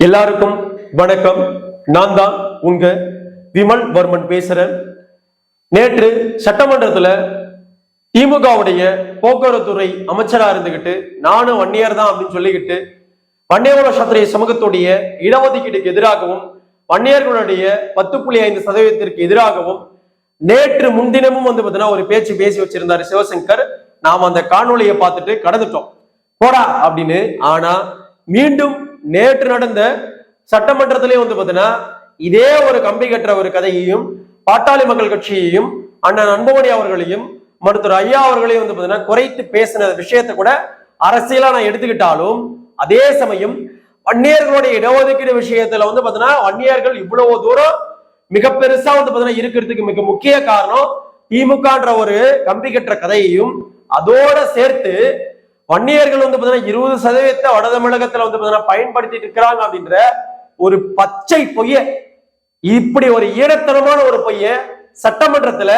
எல்லாருக்கும் வணக்கம். நான் தான் உங்க விமல் வர்மன் பேசுறேன். நேற்று சட்டமன்றத்துல திமுகவுடைய போக்குவரத்துறை அமைச்சரா இருந்துகிட்டு நானும் வன்னியர் தான் அப்படின்னு சொல்லிக்கிட்டு வன்னியவள சாத்திரிய சமூகத்துடைய இடஒதுக்கீட்டுக்கு எதிராகவும் வன்னியர்களுடைய பத்து புள்ளி ஐந்து சதவீதத்திற்கு எதிராகவும் நேற்று முன்தினமும் வந்து பார்த்தீங்கன்னா ஒரு பேச்சு பேசி வச்சிருந்தாரு சிவசங்கர். நாம் அந்த காணொலியை பார்த்துட்டு கடந்துட்டோம். போடா அப்படின்னு. ஆனா மீண்டும் நேற்று நடந்த சட்டமன்றத்திலே வந்து பார்த்தீங்கன்னா இதே ஒரு கம்பி கட்டுற ஒரு கதையையும் பாட்டாளி மக்கள் கட்சியையும் அண்ணன் அன்புமணி அவர்களையும் மருத்துவர் ஐயா அவர்களையும் வந்து பார்த்தீங்கன்னா குறைத்து பேசின விஷயத்தை கூட அரசியலா நான் எடுத்துக்கிட்டாலும் அதே சமயம் வன்னியர்களுடைய இடஒதுக்கீடு விஷயத்துல வந்து பார்த்தீங்கன்னா வன்னியர்கள் இவ்வளவு தூரம் மிக பெருசா வந்து பார்த்தீங்கன்னா இருக்கிறதுக்கு மிக முக்கிய காரணம் திமுகன்ற ஒரு கம்பி கட்டுற கதையையும் அதோட சேர்த்து வன்னியர்கள் வந்து பாத்தீங்கன்னா இருபது சதவீதத்தை வட தமிழகத்துல வந்து பாத்தீங்கன்னா பயன்படுத்திட்டு இருக்கிறாங்க அப்படின்ற ஒரு பச்சை பொய்ய இப்படி ஒரு ஈரத்தனமான ஒரு பொய்ய சட்டமன்றத்துல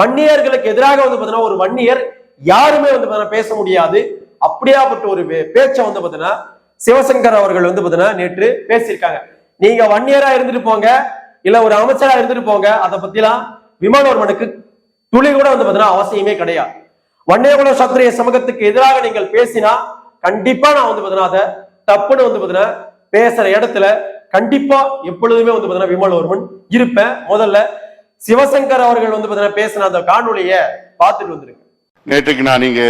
வன்னியர்களுக்கு எதிராக வந்து பாத்தீங்கன்னா ஒரு வன்னியர் யாருமே வந்து பாத்தீங்கன்னா பேச முடியாது. அப்படியாப்பட்ட ஒரு பேச்சை வந்து பாத்தீங்கன்னா சிவசங்கர் அவர்கள் வந்து பாத்தீங்கன்னா நேற்று பேசியிருக்காங்க. நீங்க வன்னியரா இருந்துட்டு போங்க இல்ல ஒரு அமைச்சரா இருந்துட்டு போங்க அதை பத்திலாம் விமானவர்மனுக்கு துளி கூட வந்து பாத்தீங்கன்னா அவசியமே கிடையாது. வன்னியகுல சத்திரிய சமூகத்துக்கு எதிராக நீங்கள் பேசினா கண்டிப்பா நான் வந்து பார்த்தீங்கன்னா அதை தப்புன்னு வந்து பார்த்தீங்கன்னா பேசுற இடத்துல கண்டிப்பா எப்பொழுதுமே வந்து பார்த்தீங்கன்னா ஒருவன் இருப்பேன். முதல்ல சிவசங்கர் அவர்கள் வந்து பார்த்தீங்கன்னா பேசின அந்த காணொலியை பார்த்துட்டு வந்துருங்க. நேற்றுக்கு நான் இங்கே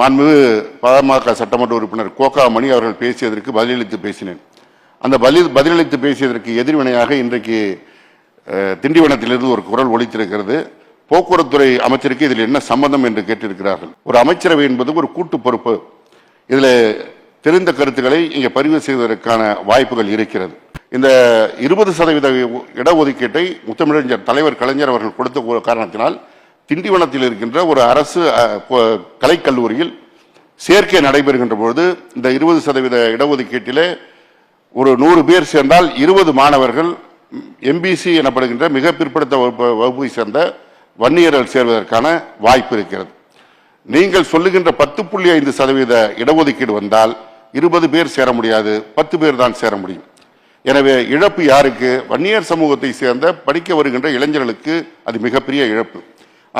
மாண்புமிகு பாமக சட்டமன்ற உறுப்பினர் கோகா மணி அவர்கள் பேசியதற்கு பதிலளித்து பேசினேன். அந்த பதில் பதிலளித்து பேசியதற்கு எதிர்வினையாக இன்றைக்கு திண்டிவனத்திலிருந்து ஒரு குரல் ஒழித்திருக்கிறது போக்குவரத்துறை அமைச்சருக்கு இதில் என்ன சம்பந்தம் என்று கேட்டிருக்கிறார்கள்? ஒரு அமைச்சரவை என்பது ஒரு கூட்டு பொறுப்பு. இதில் தெரிந்த கருத்துக்களை இங்கே பதிவு செய்வதற்கான வாய்ப்புகள் இருக்கிறது. இந்த இருபது சதவீத இடஒதுக்கீட்டை முத்தமிழஞ்சர் தலைவர் கலைஞர் அவர்கள் கொடுத்த காரணத்தினால் திண்டிவனத்தில் இருக்கின்ற ஒரு அரசு கலைக்கல்லூரியில் சேர்க்கை நடைபெறுகின்ற பொழுது இந்த இருபது சதவீத இடஒதுக்கீட்டிலே ஒரு நூறு பேர் சேர்ந்தால் இருபது மாணவர்கள் எம்பிசி எனப்படுகின்ற மிக பிற்படுத்த வகுப்பு வகுப்பை சேர்ந்த வன்னியர்கள் சேர்வதற்கான வாய்ப்பு இருக்கிறது. நீங்கள் சொல்லுகின்ற பத்து புள்ளி ஐந்து சதவீத இடஒதுக்கீடு வந்தால் இருபது பேர் சேர முடியாது பத்து பேர் தான் சேர முடியும். எனவே இழப்பு யாருக்கு? வன்னியர் சமூகத்தை சேர்ந்த படிக்க வருகின்ற இளைஞர்களுக்கு அது மிகப்பெரிய இழப்பு.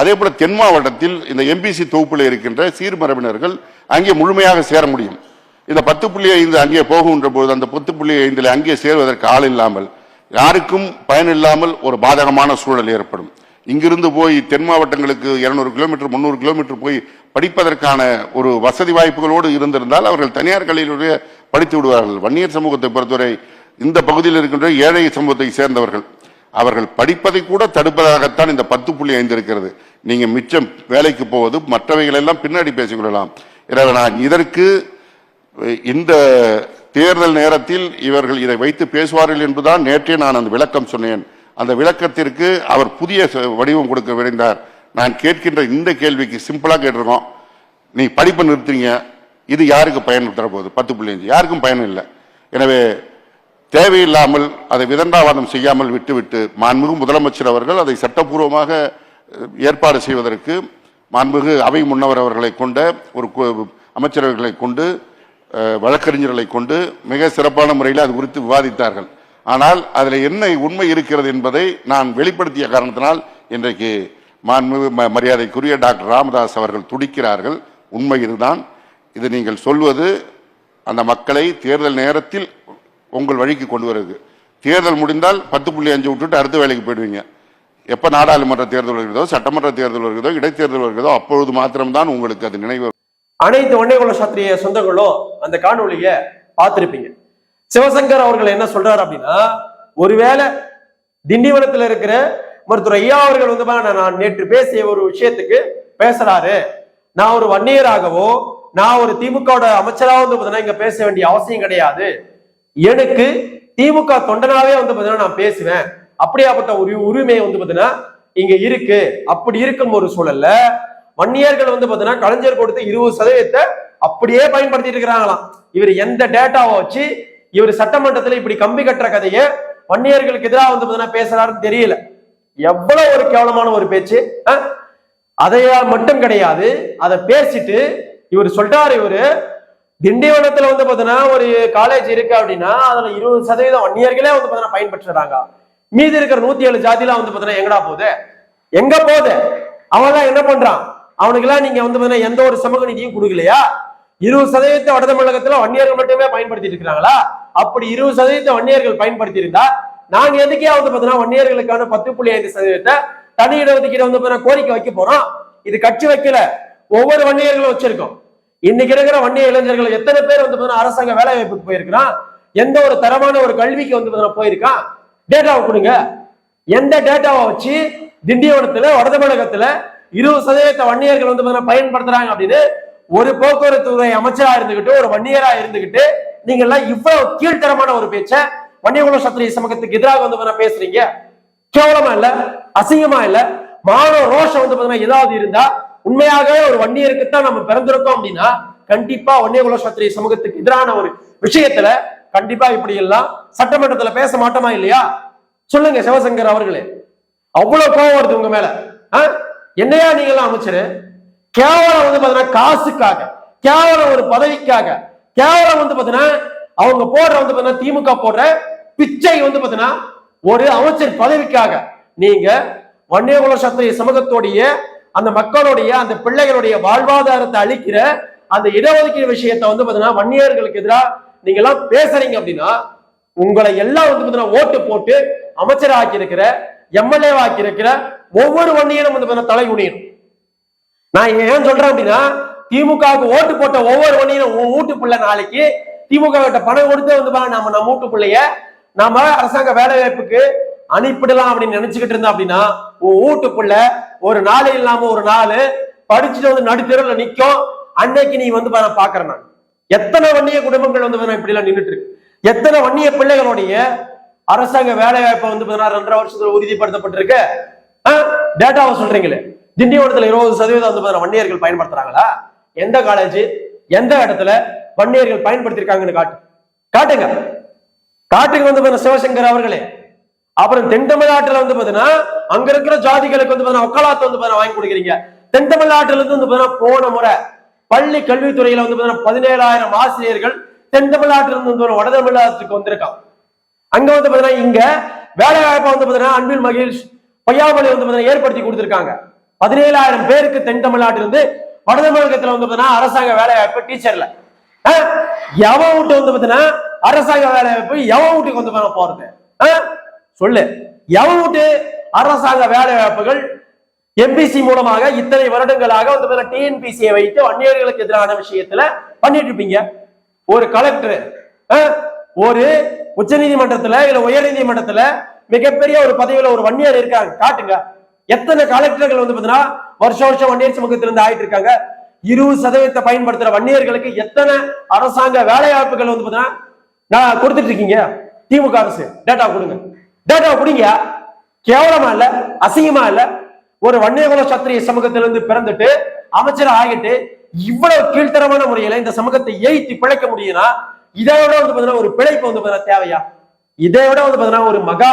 அதே போல தென் மாவட்டத்தில் இந்த எம்பிசி தொகுப்பில் இருக்கின்ற சீர்மரபினர்கள் அங்கே முழுமையாக சேர முடியும். இந்த பத்து புள்ளி ஐந்து அங்கே போகுன்ற போது அந்த பத்து புள்ளி ஐந்தில் அங்கே சேர்வதற்கு ஆள் இல்லாமல் யாருக்கும் பயன் இல்லாமல் ஒரு பாதகமான சூழல் ஏற்படும். இங்கிருந்து போய் தென் மாவட்டங்களுக்கு இருநூறு கிலோமீட்டர் முந்நூறு கிலோமீட்டர் போய் படிப்பதற்கான ஒரு வசதி வாய்ப்புகளோடு இருந்திருந்தால் அவர்கள் தனியார் கல்வியிலேயே படித்து விடுவார்கள். வன்னியர் சமூகத்தை பொறுத்தவரை இந்த பகுதியில் இருக்கின்ற ஏழை சமூகத்தை சேர்ந்தவர்கள் அவர்கள் படிப்பதை கூட தடுப்பதாகத்தான் இந்த பத்து புள்ளி ஐந்து இருக்கிறது. நீங்கள் மிச்சம் வேலைக்கு போவது மற்றவைகளெல்லாம் பின்னாடி பேசிக்கொள்ளலாம் எனவே நான் இதற்கு இந்த தேர்தல் நேரத்தில் இவர்கள் இதை வைத்து பேசுவார்கள் என்பதுதான் நேற்றே நான் அந்த விளக்கம் சொன்னேன். அந்த விளக்கத்திற்கு அவர் புதிய ச- வடிவம் கொடுக்க விரைந்தார். நான் கேட்கின்ற இந்த கேள்விக்கு சிம்பிளாக கேட்டிருக்கோம். நீ படிப்பை நிறுத்துறீங்க. இது யாருக்கு பயன் தரப்போகுது? பத்து புள்ளி அஞ்சு. யாருக்கும் பயன் இல்லை. எனவே தேவையில்லாமல் அதை விதண்டாவாதம் செய்யாமல் விட்டுவிட்டு மாண்புமிகு முதலமைச்சர் அவர்கள் அதை சட்டப்பூர்வமாக ஏற்பாடு செய்வதற்கு மாண்புமிகு அவை முன்னவர் அவர்களை கொண்ட ஒரு அமைச்சரவர்களை கொண்டு வழக்கறிஞர்களை கொண்டு மிக சிறப்பான முறையில் அது குறித்து விவாதித்தார்கள். ஆனால் அதில் என்ன உண்மை இருக்கிறது என்பதை நான் வெளிப்படுத்திய காரணத்தினால் இன்றைக்கு மாண்பு ம- மரியாதைக்குரிய டாக்டர் ராமதாஸ் அவர்கள் துடிக்கிறார்கள். உண்மை இதுதான். இது நீங்கள் சொல்வது அந்த மக்களை தேர்தல் நேரத்தில் உங்கள் வழிக்கு கொண்டு வருது. தேர்தல் முடிந்தால் பத்து புள்ளி அஞ்சு விட்டுட்டு அடுத்த வேலைக்கு போயிடுவீங்க. எப்போ நாடாளுமன்ற தேர்தல் வருகிறதோ சட்டமன்ற தேர்தல் வருகிறதோ இடைத்தேர்தல் வருகிறதோ அப்பொழுது மாத்திரம்தான் உங்களுக்கு அது நினைவு அனைத்து வன்னியகுல சாத்திரிய சொந்தங்களும் அந்த காணொளிய பார்த்திருப்பீங்க. சிவசங்கர் அவர்கள் என்ன சொல்றாரு அப்படின்னா ஒருவேளை திண்டிவனத்துல இருக்கிற மருத்துவர் ஐயா அவர்கள் வந்து நான் நேற்று பேசிய ஒரு விஷயத்துக்கு பேசுறாரு. நான் ஒரு வன்னியராகவோ நான் ஒரு திமுகவோட அமைச்சராக வந்து பார்த்தீங்கன்னா இங்க பேச வேண்டிய அவசியம் கிடையாது. எனக்கு திமுக தொண்டனாவே வந்து பார்த்தீங்கன்னா நான் பேசுவேன். அப்படியாப்பட்ட ஒரு உரிமை வந்து பார்த்தீங்கன்னா இங்க இருக்கு. அப்படி இருக்கும் ஒரு சூழல்ல வன்னியர்கள் வந்து பார்த்தீங்கன்னா கலைஞர் கொடுத்து இருபது சதவீதத்தை அப்படியே பயன்படுத்திட்டு இருக்கிறாங்களாம். இவர் எந்த டேட்டாவை வச்சு இவர் சட்டமன்றத்துல இப்படி கம்பி கட்டுற கதையை வன்னியர்களுக்கு எதிராக வந்து பார்த்தீங்கன்னா பேசுறாருன்னு தெரியல. எவ்வளவு ஒரு கேவலமான ஒரு பேச்சு அதையா மட்டும் கிடையாது. அதை பேசிட்டு இவர் சொல்றாரு இவரு திண்டிவனத்துல வந்து பாத்தீங்கன்னா ஒரு காலேஜ் இருக்கு அப்படின்னா அதுல இருபது சதவீதம் வன்னியர்களே வந்து பாத்தீங்கன்னா பயன்பெற்றுறாங்க. மீதி இருக்கிற நூத்தி ஏழு ஜாதிலாம் வந்து பாத்தீங்கன்னா எங்கடா போகுது? எங்க போகுது? அவன் என்ன பண்றான்? அவனுக்கெல்லாம் நீங்க வந்து பாத்தீங்கன்னா எந்த ஒரு சமூக நீதியும் கொடுக்கலையா? இருபது சதவீதத்தை வட தமிழகத்துல வன்னியர்கள் மட்டுமே பயன்படுத்திட்டு இருக்கிறாங்களா? அப்படி இருபது சதவீதத்தை வன்னியர்கள் பயன்படுத்தி இருந்தா நாங்க எதுக்கே வந்து பாத்தீங்கன்னா வன்னியர்களுக்கான பத்து புள்ளி ஐந்து சதவீதத்தை தனி இடஒதுக்கீடு வந்து கோரிக்கை வைக்க போறோம். இது கட்சி வைக்கல. ஒவ்வொரு வன்னியர்களும் வச்சிருக்கோம். இன்னைக்கு இருக்கிற வன்னிய இளைஞர்கள் எத்தனை பேர் வந்து அரசாங்க வேலை வாய்ப்புக்கு போயிருக்கிறான்? எந்த ஒரு தரமான ஒரு கல்விக்கு வந்து போயிருக்கான்? டேட்டாவை கொடுங்க. எந்த டேட்டாவை வச்சு திண்டிவனத்துல வட தமிழகத்துல இருபது சதவீதத்தை வன்னியர்கள் வந்து பயன்படுத்துறாங்க அப்படின்னு ஒரு போக்குவரத்து துறை அமைச்சரா இருந்துகிட்டு ஒரு வன்னியரா இருந்துகிட்டு நீங்க எல்லாம் இவ்வளவு கீழ்த்தரமான ஒரு பேச்ச வன்னியகுல சத்திரிய சமூகத்துக்கு எதிராக வந்து பேசுறீங்க. கேவலமா இல்ல அசிங்கமா இல்ல மானோ ரோஷம் வந்து பாத்தீங்கன்னா ஏதாவது இருந்தா உண்மையாகவே ஒரு வன்னியருக்குத்தான் நம்ம பிறந்திருக்கோம் அப்படின்னா கண்டிப்பா வன்னியகுல சத்திரிய சமூகத்துக்கு எதிரான ஒரு விஷயத்துல கண்டிப்பா இப்படி எல்லாம் சட்டமன்றத்துல பேச மாட்டோமா இல்லையா? சொல்லுங்க சிவசங்கர் அவர்களே. அவ்வளவு கோவம் வருது உங்க மேல. ஆ? என்னையா நீங்க எல்லாம் அமைச்சரு? கேவலம் வந்து பாத்தீங்கன்னா காசுக்காக கேவலம் ஒரு பதவிக்காக கேவலம் வந்து பாத்தீங்கன்னா அவங்க போடுற வந்து பாத்தீங்கன்னா திமுக போடுற பிச்சை வந்து பாத்தீங்கன்னா ஒரு அமைச்சர் பதவிக்காக நீங்க வன்னியகுல சத்திரிய சமூகத்தோடைய அந்த மக்களுடைய அந்த பிள்ளைகளுடைய வாழ்வாதாரத்தை அளிக்கிற அந்த இடஒதுக்கீடு விஷயத்த வந்து பாத்தீங்கன்னா வன்னியர்களுக்கு எதிராக நீங்க எல்லாம் பேசுறீங்க அப்படின்னா உங்களை எல்லாம் வந்து பாத்தீங்கன்னா ஓட்டு போட்டு அமைச்சராக்கி இருக்கிற எம்எல்ஏ ஆக்கி இருக்கிற ஒவ்வொரு வன்னியரும் வந்து பாத்தீங்கன்னா தலை உணியணும் நான் ஏன் சொல்றேன் அப்படின்னா திமுகவுக்கு ஓட்டு போட்ட ஒவ்வொரு வண்டியும் உன் வீட்டு பிள்ளை நாளைக்கு திமுக கிட்ட பணம் கொடுத்து வந்து பாருங்க நம்ம நம்ம வீட்டு பிள்ளைய நாம அரசாங்க வேலை வாய்ப்புக்கு அனுப்பிடலாம் அப்படின்னு நினைச்சுக்கிட்டு இருந்தோம் அப்படின்னா உன் வீட்டு பிள்ளை ஒரு நாள் இல்லாம ஒரு நாள் படிச்சுட்டு வந்து நடுத்தெருவில் நிற்கும் அன்னைக்கு நீ வந்து பாரு பாக்குறேன் நான். எத்தனை வன்னிய குடும்பங்கள் வந்து இப்படி எல்லாம் நின்றுட்டு இருக்கு. எத்தனை வன்னிய பிள்ளைகளுடைய அரசாங்க வேலை வாய்ப்பை வந்து பாத்தீங்கன்னா ரெண்டரை வருஷத்துல உறுதிப்படுத்தப்பட்டிருக்கு? டேட்டாவை சொல்றீங்களே. திண்டிவனத்துல இருபது சதவீதம் வந்து வன்னியர்கள் பயன்படுத்துறாங்களா எந்த காலேஜ் எந்த இடத்துல வன்னியர்கள் பயன்படுத்திருக்காங்கன்னு காட்டு காட்டுங்க காட்டுங்க வந்து பாத்தீங்கன்னா சிவசங்கர் அவர்களே அப்புறம் தென் தமிழ்நாட்டுல வந்து பாத்தீங்கன்னா அங்க இருக்கிற ஜாதிகளுக்கு வந்து பாத்தீங்கன்னா ஒக்கலாத்து வந்து வாங்கி கொடுக்குறீங்க தென் தமிழ்நாட்டுல இருந்து வந்து பாத்தீங்கன்னா போன முறை பள்ளி கல்வித்துறையில வந்து பாத்தீங்கன்னா பதினேழாயிரம் ஆசிரியர்கள் தென் தமிழ்நாட்டுல இருந்து வந்து வட தமிழ்நாட்டுக்கு வந்திருக்கான் அங்க வந்து பாத்தீங்கன்னா இங்க வேலை வாய்ப்பை வந்து பாத்தீங்கன்னா அன்பில் மகிழ்ச்சி பொய்யாமலை வந்து பாத்தீங்கன்னா ஏற்படுத்தி கொடுத்திருக்காங்க பதினேழாயிரம் பேருக்கு தென் தமிழ்நாட்டிலிருந்து வட தமிழகத்துல வந்து பாத்தீங்கன்னா அரசாங்க வேலை வாய்ப்பு டீச்சர்ல எவன் வீட்டு வந்து பாத்தீங்கன்னா அரசாங்க வேலை வாய்ப்பு எவன் வீட்டுக்கு வந்து பண்ண போறது? சொல்லு. எவன் வீட்டு அரசாங்க வேலை வாய்ப்புகள் எம்பிசி மூலமாக இத்தனை வருடங்களாக வந்து டிஎன்பிசியை வைத்து வன்னியர்களுக்கு எதிரான விஷயத்துல பண்ணிட்டு இருப்பீங்க. ஒரு கலெக்டர் ஒரு உச்சநீதிமன்றத்துல இல்ல உயர் நீதிமன்றத்துல மிகப்பெரிய ஒரு பதவியில ஒரு வன்னியர் இருக்காங்க. காட்டுங்க. எத்தனை கலெக்டர்கள் வந்து பாத்தீங்கன்னா வருஷம் வருஷம் வன்னியர் சமூகத்திலிருந்து ஆயிட்டு இருக்காங்க. இருபது சதவீதத்தை பயன்படுத்துற வன்னியர்களுக்கு எத்தனை அரசாங்க வேலை வாய்ப்புகள் வந்து பாத்தீங்கன்னா நான் கொடுத்துட்டு இருக்கீங்க. திமுக அரசு டேட்டா கொடுங்க. டேட்டா கொடுங்க. கேவலமா இல்ல அசிங்கமா இல்ல. ஒரு வன்னியகுல சத்திரிய சமூகத்திலிருந்து பிறந்துட்டு அமைச்சர் ஆகிட்டு இவ்வளவு கீழ்த்தரமான முறையில இந்த சமூகத்தை ஏய்த்து பிழைக்க முடியும்னா இதை விட வந்து பாத்தீங்கன்னா ஒரு பிழைப்பு வந்து பாத்தீங்கன்னா தேவையா? இதை விட வந்து பாத்தீங்கன்னா ஒரு மகா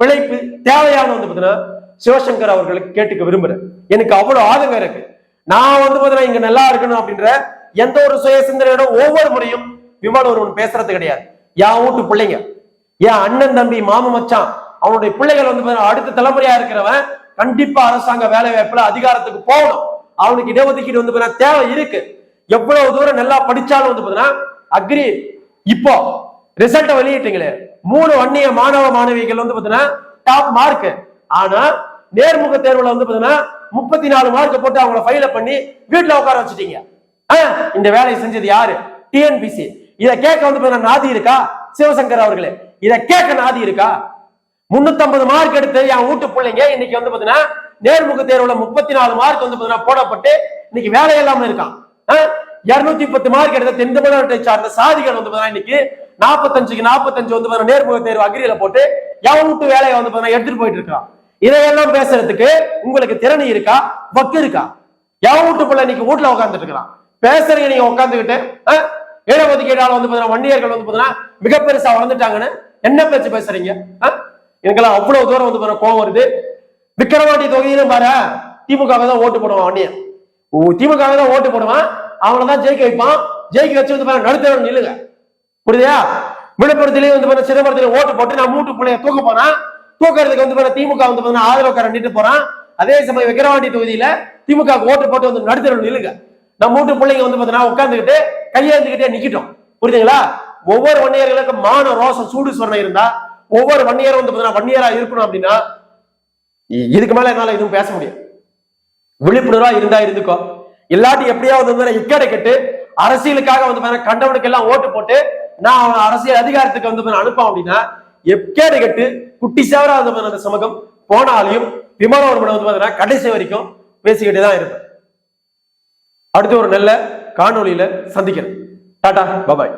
பிழைப்பு தேவையான வந்து பாத்தீங்கன்னா சிவசங்கர் அவர்களுக்கு கேட்டுக்க விரும்புறேன். எனக்கு அவ்வளவு ஆதங்கம் இருக்கு. நான் வந்து பாத்தீங்கன்னா இங்க நல்லா இருக்கணும் அப்படின்ற எந்த ஒரு சுய சிந்தனையோட ஒவ்வொரு முறையும் விமல் ஒருவன் பேசுறது கிடையாது. என் வீட்டு பிள்ளைங்க என் அண்ணன் தம்பி மாமன் மச்சான் அவனுடைய பிள்ளைகள் வந்து அடுத்த தலைமுறையா இருக்கிறவன் கண்டிப்பா அரசாங்க வேலை வாய்ப்புல அதிகாரத்துக்கு போகணும். அவனுக்கு இடஒதுக்கீடு வந்து தேவை இருக்கு. எவ்வளவு தூரம் நல்லா படிச்சாலும் வந்து பாத்தீங்கன்னா அக்ரி இப்போ ரிசல்ட்டை வெளியிட்டீங்களே. மூணு வன்னிய மாணவ மாணவிகள் வந்து பாத்தீங்கன்னா டாப் மார்க் ஆனா நேர்முக தேர்வுல வந்து பாத்தீங்கன்னா முப்பத்தி நாலு மார்க் போட்டு அவங்கள ஃபைல பண்ணி வீட்டுல உட்கார வச்சுட்டீங்க. இந்த வேலையை செஞ்சது யாரு? டிஎன்பிசி இத கேட்க வந்து பாத்தீங்கன்னா நாதி இருக்கா? சிவசங்கர் அவர்களே. இத கேட்க நாதி இருக்கா? முன்னூத்தி மார்க் எடுத்து என் வீட்டு பிள்ளைங்க இன்னைக்கு வந்து பாத்தீங்கன்னா நேர்முக தேர்வுல முப்பத்தி நாலு மார்க் வந்து பாத்தீங்கன்னா போடப்பட்டு இன்னைக்கு வேலை இல்லாம இருக்கான். இருநூத்தி பத்து மார்க் எடுத்த தென் தமிழ்நாட்டை சார்ந்த சாதிகள் வந்து பாத்தீங்கன்னா இன்னைக்கு நாற்பத்தஞ்சுக்கு நாற்பத்தஞ்சு வந்து பாத்தீங்கன்னா நேர்முக தேர்வு அக்ரியில போட்டு எவன் வீட்டு வேலையை வந்து பாத்தீங்கன்னா எடுத்துட்டு போயிட்டு இருக்கான். இதையெல்லாம் பேசுறதுக்கு உங்களுக்கு திறன் இருக்கா? வக்கு இருக்கா? எவன் வீட்டு பிள்ளை இன்னைக்கு வீட்டுல உட்காந்துட்டு இருக்கிறான் பேசுறீங்க நீங்க உட்காந்துக்கிட்டு இடஒதுக்கீடால வந்து பாத்தீங்கன்னா வன்னியர்கள் வந்து பாத்தீங்கன்னா மிக பெருசா வளர்ந்துட்டாங்கன்னு என்ன பேச்சு பேசுறீங்க? ஆ? எனக்கெல்லாம் அவ்வளவு தூரம் வந்து பாரு கோவம் வருது. விக்கிரவாண்டி தொகுதியிலும் பாரு திமுக தான் ஓட்டு போடுவான் வன்னியன். திமுக தான் ஓட்டு போடுவான். அவனை தான் ஜெயிக்க வைப்பான். ஜெயிக்க வச்சு வந்து பாருங்க நடுத்தரம் நில்லுங்க. புரியுதா விழுப்புரத்திலேயே வந்து பாருங்க சிதம்பரத்திலே ஓட்டு போட்டு நான் மூட்டு பிள்ளைய தூக்க போனா தூக்குறதுக்கு வந்து பாருங்க திமுக வந்து பார்த்தீங்கன்னா ஆதரவுக்காரன் நின்று போறான். அதே சமயம் விக்கிரவாண்டி தொகுதியில திமுக ஓட்டு போட்டு வந்து நடுத்தரம் நில்லுங்க. நம்ம மூட்டு பிள்ளைங்க வந்து பாத்தீங்கன்னா உட்காந்துக்கிட்டு கையெழுந்துக்கிட்டே நிக்கிட்டோம். புரியுதுங்களா? ஒவ்வொரு வன்னியர்களுக்கும் மான ரோசம் சூடு சொரணை இருந்தா ஒவ்வொரு வன்னியரும் வந்து பாத்தீங்கன்னா வன்னியரா இருக்கணும் அப்படின்னா இ- இதுக்கு மேல என்னால எதுவும் பேச முடியும் விழிப்புணர்வா இருந்தா இருந்துக்கோ. இல்லாட்டி எப்படியாவது வந்து இக்கடை கட்டு அரசியலுக்காக வந்து கண்டவனுக்கு எல்லாம் ஓட்டு போட்டு நான் அவன் அரசியல் அதிகாரத்துக்கு வந்து அனுப்பான் அப்படின்னா எக்கேடு கட்டு குட்டி சேவரா அந்த சமூகம் போனாலையும் விமானவர்மனை வந்து பாத்தீங்கன்னா கடைசி வரைக்கும் பேசிக்கிட்டே தான் இருப்பேன். அடுத்து ஒரு நல்ல காணொலியில சந்திக்கிறேன். டாடா பபாய்